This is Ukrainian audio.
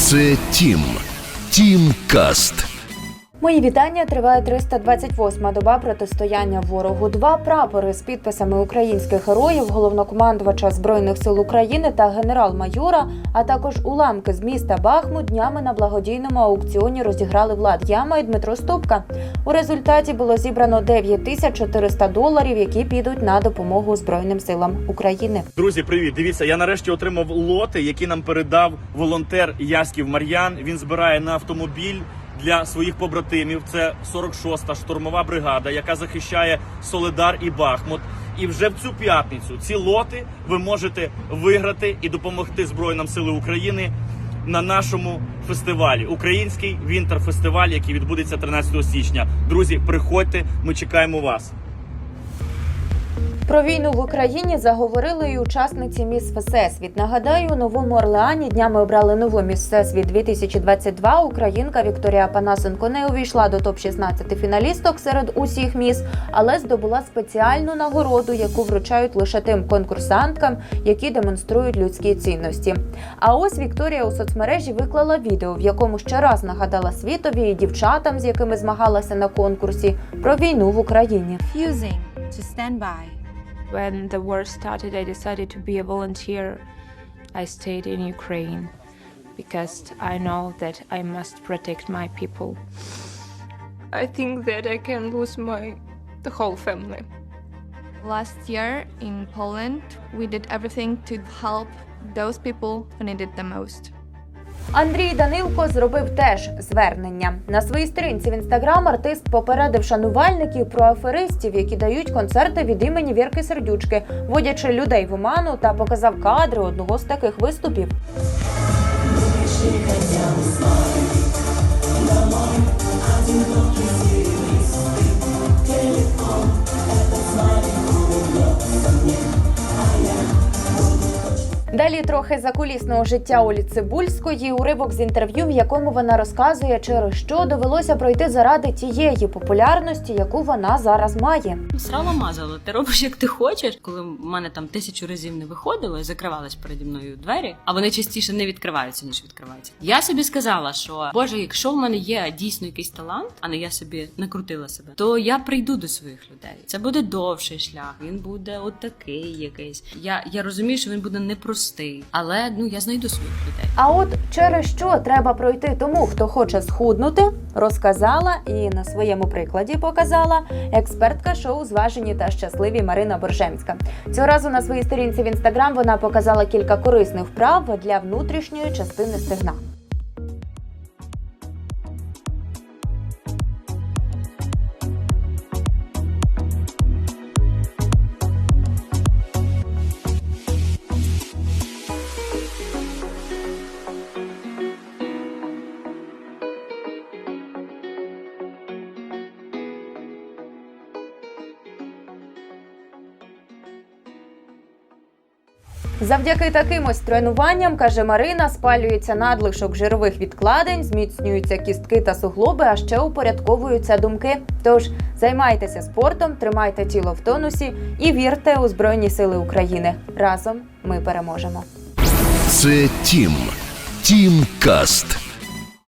Це Тім. Тім Каст. Мої вітання триває 328-ма доба протистояння ворогу. Два прапори з підписами українських героїв, головнокомандувача збройних сил України та генерал-майора, а також уламки з міста Бахмут днями на благодійному аукціоні розіграли Влад Яма і Дмитро Ступка. У результаті було зібрано 9400 доларів, які підуть на допомогу збройним силам України. Друзі, привіт! Дивіться, я нарешті отримав лоти, які нам передав волонтер Ясків Мар'ян. Він збирає на автомобіль для своїх побратимів. Це 46-та штурмова бригада, яка захищає Соледар і Бахмут. І вже в цю п'ятницю ці лоти ви можете виграти і допомогти Збройним силам України на нашому фестивалі. Український вінтер-фестиваль, який відбудеться 13 січня. Друзі, приходьте, ми чекаємо вас. Про війну в Україні заговорили і учасниці Міс Всесвіт. Нагадаю, у новому Орлеані днями обрали нову Міс Всесвіт 2022. Українка Вікторія Панасенко не увійшла до топ 16 фіналісток серед усіх міс, але здобула спеціальну нагороду, яку вручають лише тим конкурсанткам, які демонструють людські цінності. А ось Вікторія у соцмережі виклала відео, в якому ще раз нагадала світові і дівчатам, з якими змагалася на конкурсі, про війну в Україні. refusing to stand by. When the war started, I decided to be a volunteer. I stayed in Ukraine because I know that I must protect my people. I think that I can lose my the whole family. Last year in Poland, we did everything to help those people who needed the most. Андрій Данилко зробив теж звернення на своїй сторінці в інстаграм. Артист попередив шанувальників про аферистів, які дають концерти від імені Вірки Сердючки, водячи людей в оману та показав кадри одного з таких виступів. Далі трохи закулісного життя Олі Цибульської, уривок з інтерв'ю, в якому вона розказує, через що довелося пройти заради тієї популярності, яку вона зараз має. Срала мазала, ти робиш як ти хочеш. Коли в мене там тисячу разів не виходило і закривались переді мною двері, а вони частіше не відкриваються, ніж відкриваються. Я собі сказала, що Боже, якщо в мене є дійсно якийсь талант, а не я собі накрутила себе, то я прийду до своїх людей. Це буде довший шлях. Він буде от такий якийсь. Я, я розумію, що він буде непростий, але ну я знайду своїх людей. А от через що треба пройти тому, хто хоче схуднути, розказала і на своєму прикладі показала експертка шоу Зважені та щасливі Марина Боржемська. Цього разу на своїй сторінці в інстаграм вона показала кілька корисних вправ для внутрішньої частини стегна. Завдяки таким ось тренуванням, каже Марина, спалюється надлишок жирових відкладень, зміцнюються кістки та суглоби, а ще упорядковуються думки. Тож займайтеся спортом, тримайте тіло в тонусі і вірте у Збройні Сили України. Разом ми переможемо. Це Тім. Тім Каст.